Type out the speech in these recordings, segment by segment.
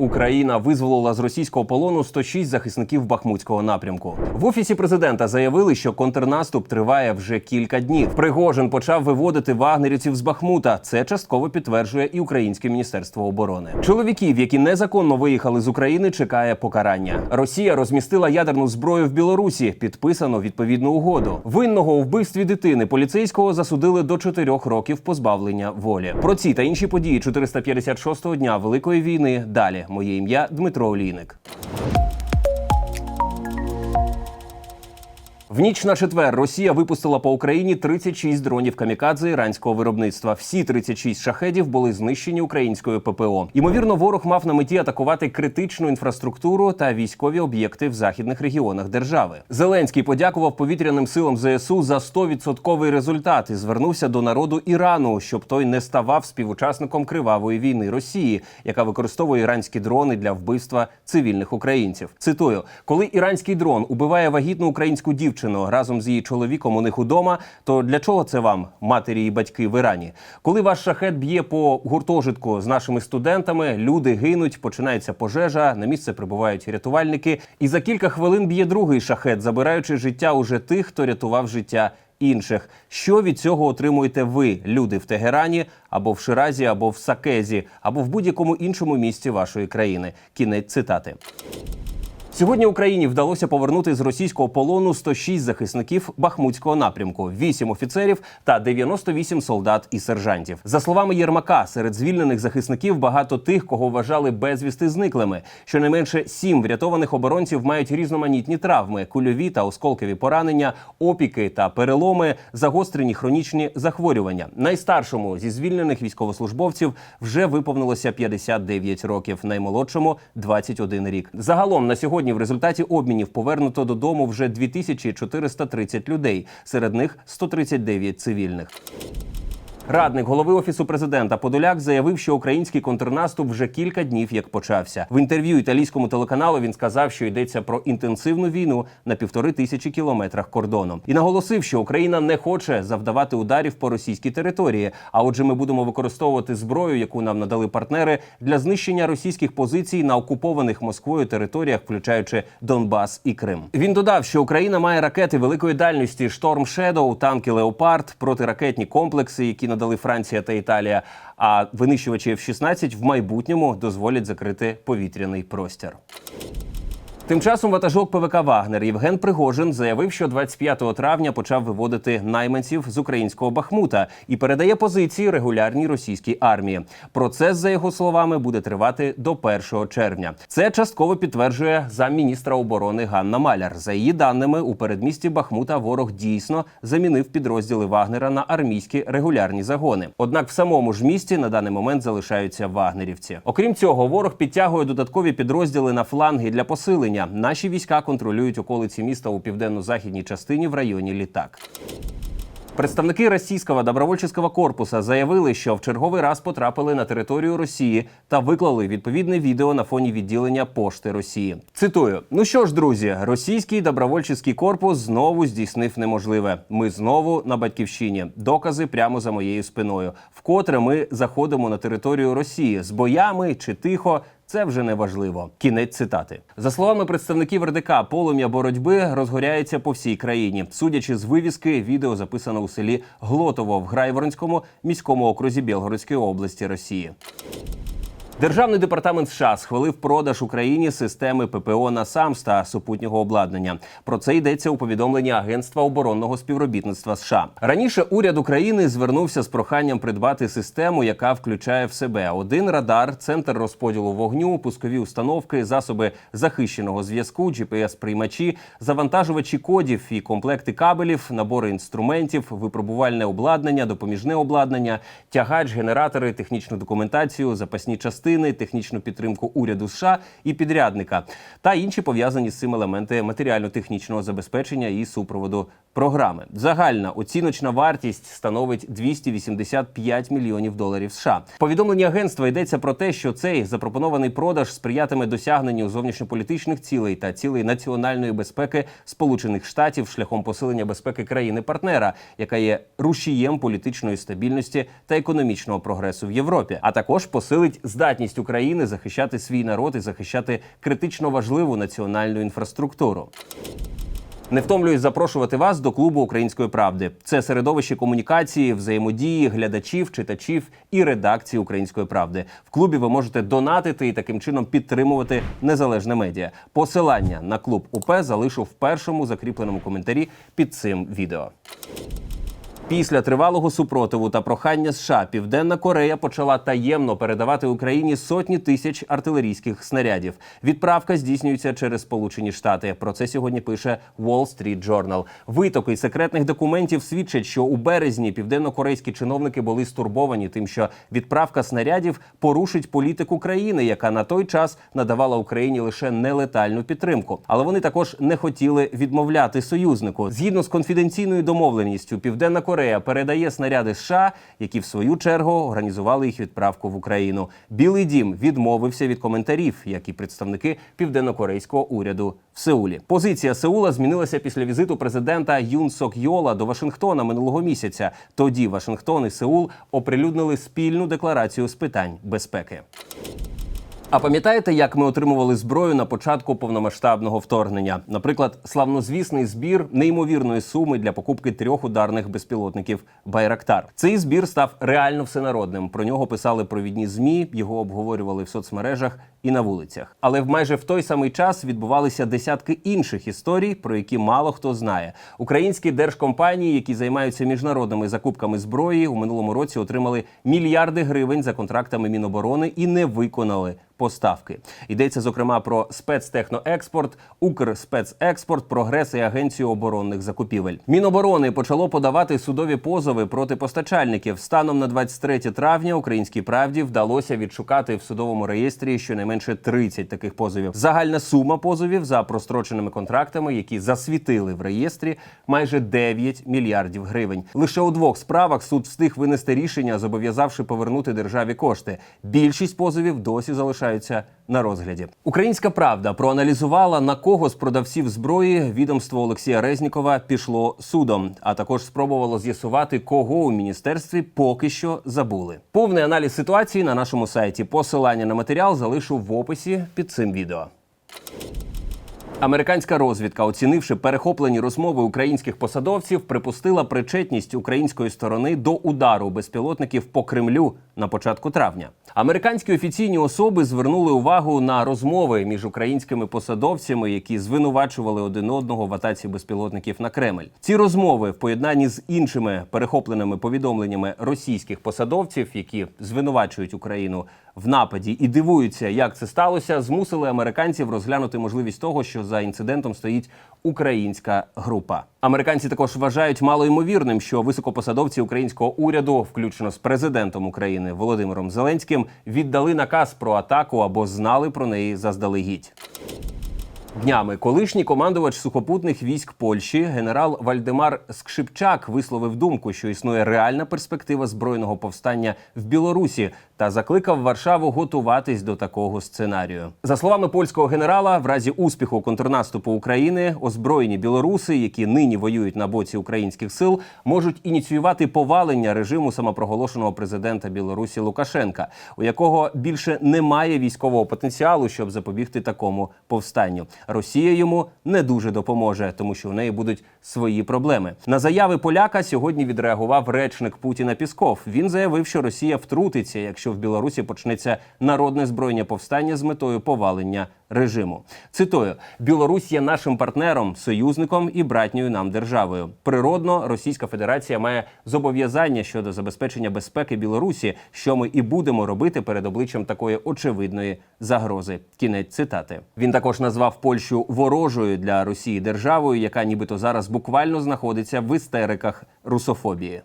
Україна визволила з російського полону 106 захисників Бахмутського напрямку. В офісі президента заявили, що контрнаступ триває вже кілька днів. Пригожин почав виводити вагнерівців з Бахмута. Це частково підтверджує і Українське міністерство оборони. Чоловіків, які незаконно виїхали з України, чекає покарання. Росія розмістила ядерну зброю в Білорусі. Підписано відповідну угоду. Винного у вбивстві дитини поліцейського засудили до 4 років позбавлення волі. Про ці та інші події 456-го дня Великої війни. Далі моє ім'я Дмитро Олійник. В ніч на четвер Росія випустила по Україні 36 дронів камікадзе іранського виробництва. Всі 36 шахедів були знищені українською ППО. Ймовірно, ворог мав на меті атакувати критичну інфраструктуру та військові об'єкти в західних регіонах держави. Зеленський подякував повітряним силам ЗСУ за 100% результат і звернувся до народу Ірану, щоб той не ставав співучасником кривавої війни Росії, яка використовує іранські дрони для вбивства цивільних українців. Цитую: коли іранський дрон убиває вагітну українську дівчину разом з її чоловіком у них удома, то для чого це вам, матері і батьки в Ірані? Коли ваш шахет б'є по гуртожитку з нашими студентами, люди гинуть, починається пожежа, на місце прибувають рятувальники, і за кілька хвилин б'є другий шахет, забираючи життя уже тих, хто рятував життя. Інших, що від цього отримуєте ви, люди в Тегерані, або в Ширазі, або в Сакезі, або в будь-якому іншому місті вашої країни? Кінець цитати. Сьогодні Україні вдалося повернути з російського полону 106 захисників Бахмутського напрямку, 8 офіцерів та 98 солдат і сержантів. За словами Єрмака, серед звільнених захисників багато тих, кого вважали безвісти зниклими. Щонайменше сім врятованих оборонців мають різноманітні травми, кульові та осколкові поранення, опіки та переломи, загострені хронічні захворювання. Найстаршому зі звільнених військовослужбовців вже виповнилося 59 років, наймолодшому 21 рік. Загалом на сьогодні в результаті обмінів повернуто додому вже 2430 людей, серед них 139 цивільних. Радник голови офісу президента Подоляк заявив, що український контрнаступ вже кілька днів як почався. В інтерв'ю італійському телеканалу він сказав, що йдеться про інтенсивну війну на півтори тисячі кілометрах кордону, і наголосив, що Україна не хоче завдавати ударів по російській території. А отже, ми будемо використовувати зброю, яку нам надали партнери, для знищення російських позицій на окупованих Москвою територіях, включаючи Донбас і Крим. Він додав, що Україна має ракети великої дальності Шторм Шедоу, танки Леопард, протиракетні комплекси, які надали Франція та Італія. А винищувачі F-16 в майбутньому дозволять закрити повітряний простір. Тим часом ватажок ПВК Вагнер Євген Пригожин заявив, що 25 травня почав виводити найманців з українського Бахмута і передає позиції регулярній російській армії. Процес, за його словами, буде тривати до 1 червня. Це частково підтверджує замміністра оборони Ганна Маляр. За її даними, у передмісті Бахмута ворог дійсно замінив підрозділи Вагнера на армійські регулярні загони. Однак в самому ж місті на даний момент залишаються вагнерівці. Окрім цього, ворог підтягує додаткові підрозділи на фланги для посилення. Наші війська контролюють околиці міста у південно-західній частині в районі літак. Представники російського добровольчого корпуса заявили, що в черговий раз потрапили на територію Росії та виклали відповідне відео на фоні відділення пошти Росії. Цитую: ну що ж, друзі, російський добровольчий корпус знову здійснив неможливе. Ми знову на батьківщині. Докази прямо за моєю спиною. Вкотре ми заходимо на територію Росії з боями чи тихо. Це вже не важливо. Кінець цитати за словами представників РДК, полум'я боротьби розгоряється по всій країні. Судячи з вивіски, відео записано у селі Глотово в Грайворонському міському окрузі Білгородської області Росії. Державний департамент США схвалив продаж Україні системи ППО на САМС та супутнього обладнання. Про це йдеться у повідомленні Агентства оборонного співробітництва США. Раніше уряд України звернувся з проханням придбати систему, яка включає в себе один радар, центр розподілу вогню, пускові установки, засоби захищеного зв'язку, GPS-приймачі, завантажувачі кодів і комплекти кабелів, набори інструментів, випробувальне обладнання, допоміжне обладнання, тягач, генератори, технічну документацію, запасні частини, технічну підтримку уряду США і підрядника та інші пов'язані з цим елементи матеріально-технічного забезпечення і супроводу програми. Загальна оціночна вартість становить 285 мільйонів доларів США. В Повідомленні агентства йдеться про те, що цей запропонований продаж сприятиме досягненню зовнішньополітичних цілей та цілей національної безпеки Сполучених Штатів шляхом посилення безпеки країни-партнера, яка є рушієм політичної стабільності та економічного прогресу в Європі, а також посилить здатність України захищати свій народ і захищати критично важливу національну інфраструктуру. Не втомлююсь запрошувати вас до клубу української правди. Це середовище комунікації, взаємодії, глядачів, читачів і редакції української правди. В клубі ви можете донатити і таким чином підтримувати незалежне медіа. Посилання на клуб УП залишу в першому закріпленому коментарі під цим відео. Після тривалого супротиву та прохання США Південна Корея почала таємно передавати Україні сотні тисяч артилерійських снарядів. Відправка здійснюється через Сполучені Штати. Про це сьогодні пише Wall Street Journal. Витоки секретних документів свідчать, що у березні південно-корейські чиновники були стурбовані тим, що відправка снарядів порушить політику країни, яка на той час надавала Україні лише нелетальну підтримку. Але вони також не хотіли відмовляти союзнику. Згідно з конфіденційною домовленістю, Південна Корея передає снаряди США, які в свою чергу організували їх відправку в Україну. Білий дім відмовився від коментарів, як і представники південнокорейського уряду в Сеулі. Позиція Сеула змінилася після візиту президента Юн Сок Йола до Вашингтона минулого місяця. Тоді Вашингтон і Сеул оприлюднили спільну декларацію з питань безпеки. А пам'ятаєте, як ми отримували зброю на початку повномасштабного вторгнення? Наприклад, славнозвісний збір неймовірної суми для покупки трьох ударних безпілотників Байрактар. Цей збір став реально всенародним. Про нього писали провідні змі, його обговорювали в соцмережах і на вулицях. Але в майже в той самий час відбувалися десятки інших історій, про які мало хто знає. Українські держкомпанії, які займаються міжнародними закупками зброї, у минулому році отримали мільярди гривень за контрактами Міноборони і не виконали поставки. Йдеться зокрема про спецтехноекспорт, Укрспецекспорт, прогрес і агенцію оборонних закупівель. Міноборони почало подавати судові позови проти постачальників. Станом на 23 травня українській правді вдалося відшукати в судовому реєстрі щонайменше 30 таких позовів. Загальна сума позовів за простроченими контрактами, які засвітили в реєстрі, майже 9 мільярдів гривень. Лише у двох справах суд встиг винести рішення, зобов'язавши повернути державі кошти. Більшість позовів досі залишаються на розгляді. Українська правда проаналізувала на кого з продавців зброї відомство Олексія Резнікова пішло судом, а також спробувало з'ясувати, кого у міністерстві поки що забули. Повний аналіз ситуації на нашому сайті. Посилання на матеріал залишу в описі під цим відео. Американська розвідка, оцінивши перехоплені розмови українських посадовців, припустила причетність української сторони до удару безпілотників по Кремлю на початку травня. Американські офіційні особи звернули увагу на розмови між українськими посадовцями, які звинувачували один одного в атаці безпілотників на Кремль. Ці розмови в поєднанні з іншими перехопленими повідомленнями російських посадовців, які звинувачують Україну в нападі і дивуються, як це сталося, змусили американців розглянути можливість того, що за інцидентом стоїть українська група. Американці також вважають малоймовірним, що високопосадовці українського уряду, включно з президентом України Володимиром Зеленським, віддали наказ про атаку або знали про неї заздалегідь. Днями колишній командувач сухопутних військ Польщі генерал Вальдемар Скшипчак висловив думку, що існує реальна перспектива збройного повстання в Білорусі, та закликав Варшаву готуватись до такого сценарію. За словами польського генерала, в разі успіху контрнаступу України озброєні білоруси, які нині воюють на боці українських сил, можуть ініціювати повалення режиму самопроголошеного президента Білорусі Лукашенка, у якого більше немає військового потенціалу, щоб запобігти такому повстанню. Росія йому не дуже допоможе, тому що в неї будуть свої проблеми. На заяви поляка сьогодні відреагував речник Путіна Пісков. Він заявив, що Росія втрутиться, якщо в Білорусі почнеться народне збройне повстання з метою повалення режиму. Цитую: Білорусь є нашим партнером, союзником і братньою нам державою. Природно, Російська Федерація має зобов'язання щодо забезпечення безпеки Білорусі, що ми і будемо робити перед обличчям такої очевидної загрози. Кінець цитати. Він також назвав Польщу ворожою для Росії державою, яка нібито зараз буквально знаходиться в істериках русофобії.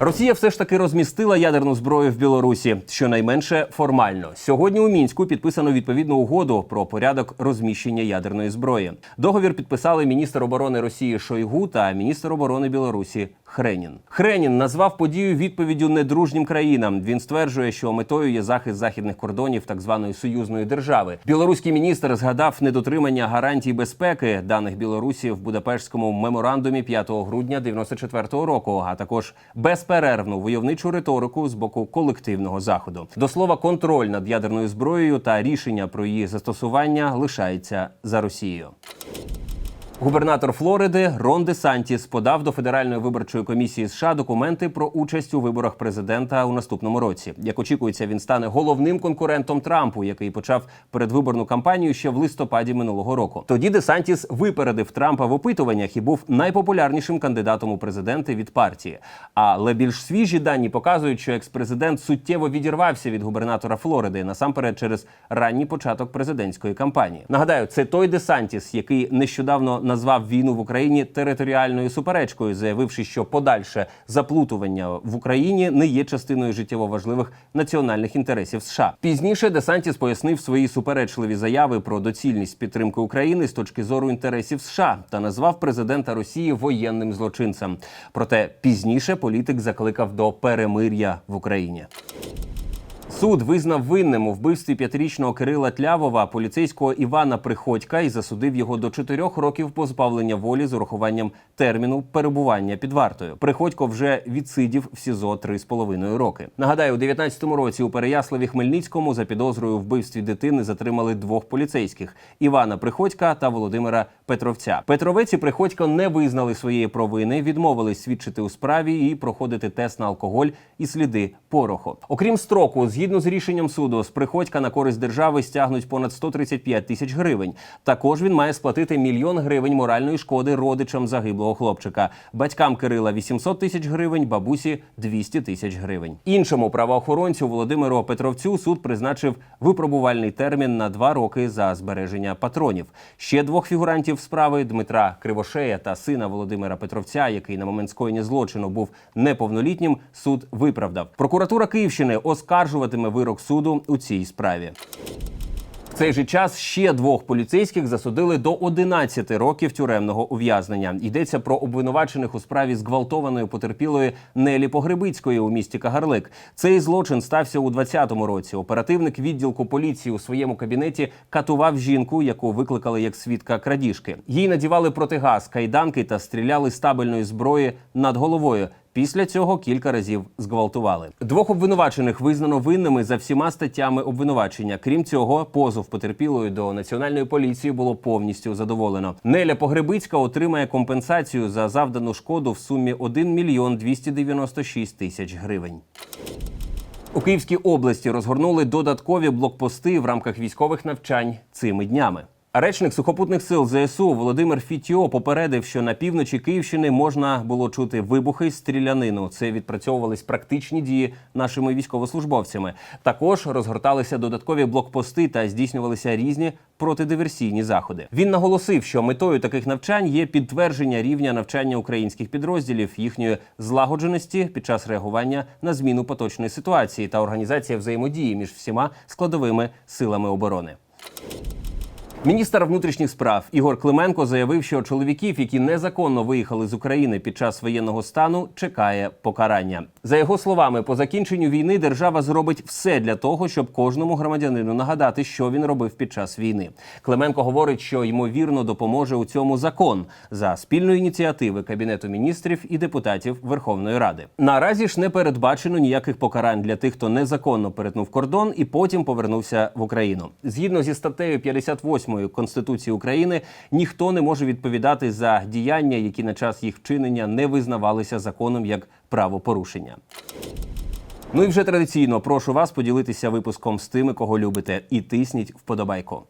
Росія все ж таки розмістила ядерну зброю в Білорусі, щонайменше формально. Сьогодні у мінську підписано відповідну угоду про порядок розміщення ядерної зброї. Договір підписали міністр оборони Росії Шойгу та міністр оборони Білорусі Хренін. Хренін назвав подію відповіддю недружнім країнам. Він стверджує, що метою є захист західних кордонів так званої союзної держави. Білоруський міністр згадав недотримання гарантій безпеки даних Білорусі в Будапештському меморандумі 5 грудня 94-го року, а також безперервну войовничу риторику з боку колективного заходу. До слова, контроль над ядерною зброєю та рішення про її застосування лишається за Росією. Губернатор Флориди Рон Де Сантіс подав до Федеральної виборчої комісії США документи про участь у виборах президента у наступному році. Як очікується, він стане головним конкурентом Трампу, який почав передвиборну кампанію ще в листопаді минулого року. Тоді Де Сантіс випередив Трампа в опитуваннях і був найпопулярнішим кандидатом у президенти від партії. Але більш свіжі дані показують, що експрезидент суттєво відірвався від губернатора Флориди насамперед через ранній початок президентської кампанії. Нагадаю, це той Де Сантіс, який нещодавно назвав війну в Україні територіальною суперечкою, заявивши, що подальше заплутування в Україні не є частиною життєво важливих національних інтересів США. Пізніше Десантіс пояснив свої суперечливі заяви про доцільність підтримки України з точки зору інтересів США та назвав президента Росії воєнним злочинцем. Проте пізніше політик закликав до перемир'я в Україні. Суд визнав винним у вбивстві п'ятирічного Кирила Тлявова поліцейського Івана Приходька і засудив його до чотирьох років позбавлення волі з урахуванням терміну перебування під вартою. Приходько вже відсидів в СІЗО три з половиною роки. Нагадаю, у 19-му році у Переяславі Хмельницькому за підозрою вбивстві дитини затримали двох поліцейських Івана Приходька та Володимира Петровця. Петровець і Приходько не визнали своєї провини, відмовились свідчити у справі і проходити тест на алкоголь і сліди пороху. Окрім строку, згідно з рішенням суду, з Приходька на користь держави стягнуть понад 135 тисяч гривень. Також він має сплатити мільйон гривень моральної шкоди родичам загиблого хлопчика, батькам Кирила 800 тисяч гривень, бабусі 200 тисяч гривень. Іншому правоохоронцю Володимиру Петровцю суд призначив випробувальний термін на два роки за збереження патронів. Ще двох фігурантів справи Дмитра Кривошея та сина Володимира Петровця, який на момент скоєння злочину був неповнолітнім, суд виправдав. Прокуратура Київщини оскаржуватиме вирок суду у цій справі. Цей же час ще двох поліцейських засудили до 11 років тюремного ув'язнення. Йдеться про обвинувачених у справі зґвалтованої потерпілої Нелі Погребицької у місті Кагарлик. Цей злочин стався у 2020 році. Оперативник відділку поліції у своєму кабінеті катував жінку, яку викликали як свідка крадіжки. Їй надівали протигаз, кайданки та стріляли з табельної зброї над головою. Після цього кілька разів зґвалтували. Двох обвинувачених визнано винними за всіма статтями обвинувачення. Крім цього, позов потерпілої до національної поліції було повністю задоволено. Неля Погребицька отримає компенсацію за завдану шкоду в сумі 1 мільйон 296 тисяч гривень. У Київській області розгорнули додаткові блокпости в рамках військових навчань цими днями. Речник сухопутних сил ЗСУ Володимир Фітіо попередив, що на півночі Київщини можна було чути вибухи стрілянину. Це відпрацьовувались практичні дії нашими військовослужбовцями. Також розгорталися додаткові блокпости та здійснювалися різні протидиверсійні заходи. Він наголосив, що метою таких навчань є підтвердження рівня навчання українських підрозділів, їхньої злагодженості під час реагування на зміну поточної ситуації та організація взаємодії між всіма складовими силами оборони. Міністр внутрішніх справ Ігор Клименко заявив, що чоловіків, які незаконно виїхали з України під час воєнного стану, чекає покарання. За його словами, по закінченню війни держава зробить все для того, щоб кожному громадянину нагадати, що він робив під час війни. Клименко говорить, що ймовірно допоможе у цьому закон за спільної ініціативи Кабінету міністрів і депутатів Верховної Ради. Наразі ж не передбачено ніяких покарань для тих, хто незаконно перетнув кордон і потім повернувся в Україну. Згідно зі статтею 58 Конституції України, ніхто не може відповідати за діяння, які на час їх вчинення не визнавалися законом як правопорушення. Ну і вже традиційно прошу вас поділитися випуском з тими, кого любите, і тисніть вподобайку.